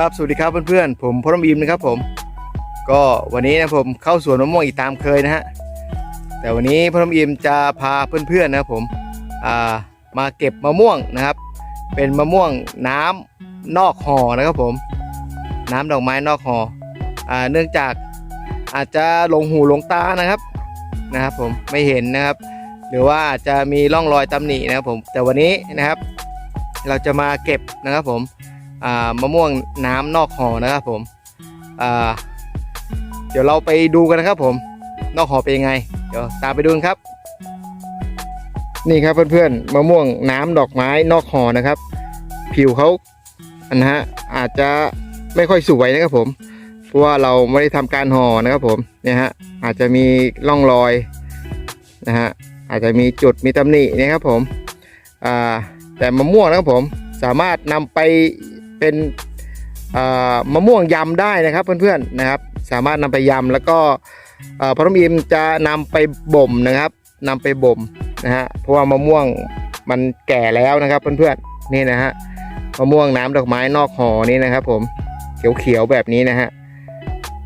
ครับ สวัสดีครับเพื่อนๆ ผมพรมอิมนะครับผม ก็วันนี้นะผมเข้าสวนมะม่วงอีกตามเคยนะฮะ แต่วันนี้พรมอิมจะพาเพื่อนๆนะครับผมมาเก็บมะม่วงนะครับ เป็นมะม่วงน้ำนอกห่อนะครับผม น้ำดอกไม้นอกห่ออ่าเนื่องจากอาจจะหลงหูหลงตานะครับนะครับผมไม่เห็นนะครับ หรือว่าอาจจะมีร่องรอยตำหนินะครับผม แต่วันนี้นะครับ เราจะมาเก็บนะครับผม มะม่วงน้ำนอกห่อนะครับผมเดี๋ยวเราไปดูกันนะครับผมนอกห่อเป็นยังไง เดี๋ยวตามไปดูนครับ นี่ครับเพื่อนๆมะม่วงน้ำดอกไม้นอกห่อนะครับ ผิวเขาอันนะฮะอาจจะไม่ค่อยสวยนะครับผม เพราะว่าเราไม่ได้ทำการห่อนะครับผมเนี่ยฮะอาจจะมีร่องรอยนะฮะอาจจะมีจุดมีตำหนินะครับผมแต่มะม่วงนะครับผมสามารถนำไป เป็นมะม่วงยำได้นะครับเพื่อนๆนะครับ สามารถนำไปยำแล้วก็พระมิมจะนำไปบ่มนะครับนำไปบ่มนะฮะเพราะว่ามะม่วงมันแก่แล้วนะครับเพื่อนๆนี่นะฮะมะม่วงน้ำดอกไม้นอกห่อนี่นะครับ ผมเขียวๆแบบนี้นะฮะ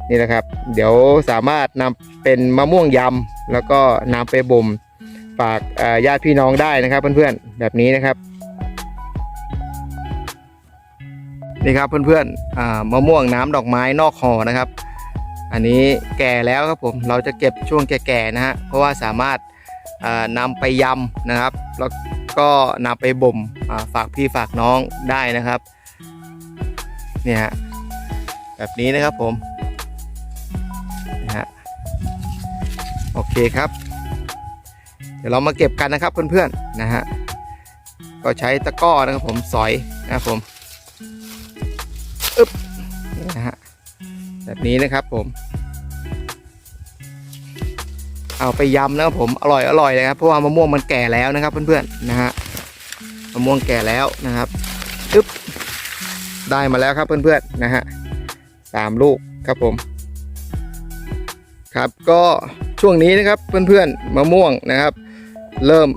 นี่นะครับ เดี๋ยวสามารถนำเป็นมะม่วงยำแล้วก็นำไปบ่มฝากญาติพี่น้องได้นะครับเพื่อนๆแบบนี้นะครับ นี่ครับเพื่อนๆมะม่วงน้ำดอกไม้นอกห่อนะครับ อันนี้แก่แล้วครับผมเราจะเก็บช่วงแก่ๆนะฮะเพราะว่าสามารถอ่านำไปยำนะครับ แล้วก็นำไปบ่มฝากพี่ฝากน้องได้นะครับเนี่ยแบบนี้นะครับผมนะฮะโอเคครับ เดี๋ยวเรามาเก็บกันนะครับเพื่อนๆนะฮะก็ใช้ตะก้อนะครับผมสอยนะครับผม นี่นะฮะแบบนี้นะครับผม เอาไปยำนะครับผมอร่อยอร่อยเลยครับเพราะว่ามะม่วงมันแก่แล้วนะครับ เพื่อนๆนะฮะมะม่วงแก่แล้วนะครับปึ๊บได้มาแล้วครับเพื่อนๆนะฮะสามลูกครับผม ครับก็ช่วงนี้นะครับเพื่อนๆมะม่วงนะครับ เริ่ม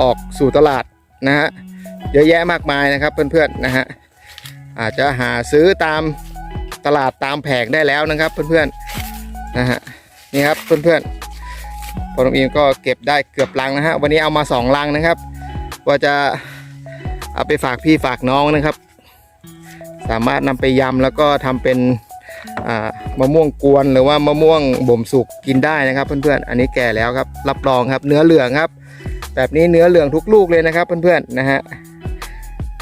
ออกสู่ตลาดนะฮะเยอะแยะมากมายนะครับเพื่อนๆนะฮะ อาจจะหาซื้อตามตลาดตามแผงได้แล้วนะครับเพื่อนๆนะฮะนี่ครับเพื่อนๆพอน้องอิมก็เก็บได้เกือบลังนะฮะวันนี้เอามาสองลังนะครับ ว่าจะเอาไปฝากพี่ฝากน้องนะครับ สามารถนำไปยำแล้วก็ทำเป็นมะม่วงกวนหรือว่ามะม่วงบ่มสุกกินได้นะครับเพื่อนๆ อันนี้แก่แล้วครับรับรองครับเนื้อเหลืองครับ แบบนี้เนื้อเหลืองทุกลูกเลยนะครับเพื่อนๆนะฮะ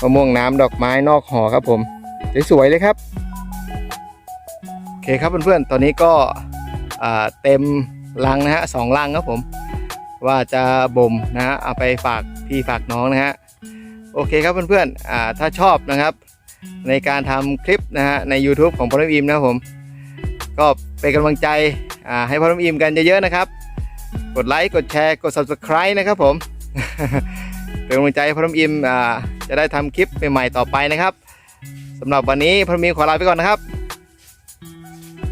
มะม่วงน้ำดอกไม้นอกห่อครับผม สวยๆเลยครับโอเคครับเพื่อนๆ ตอนนี้ก็เต็มลังนะฮะสองลังครับผม ว่าจะบ่มนะฮะเอาไปฝากพี่ฝากน้องนะฮะโอเคครับเพื่อนๆถ้าชอบนะครับ ในการทำคลิปนะฮะใน YouTube ของพอลอิมนะครับผม ก็เป็นกำลังใจให้พอลอิมกันเยอะๆนะครับ กดไลค์กดแชร์กด Subscribe นะครับผม เป็นกำลังใจให้พอลอิมอ่าจะได้ทำคลิปใหม่ๆต่อไปนะครับสำหรับวันนี้พระมิมขอลาไปก่อนนะครับ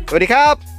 สวัสดีครับ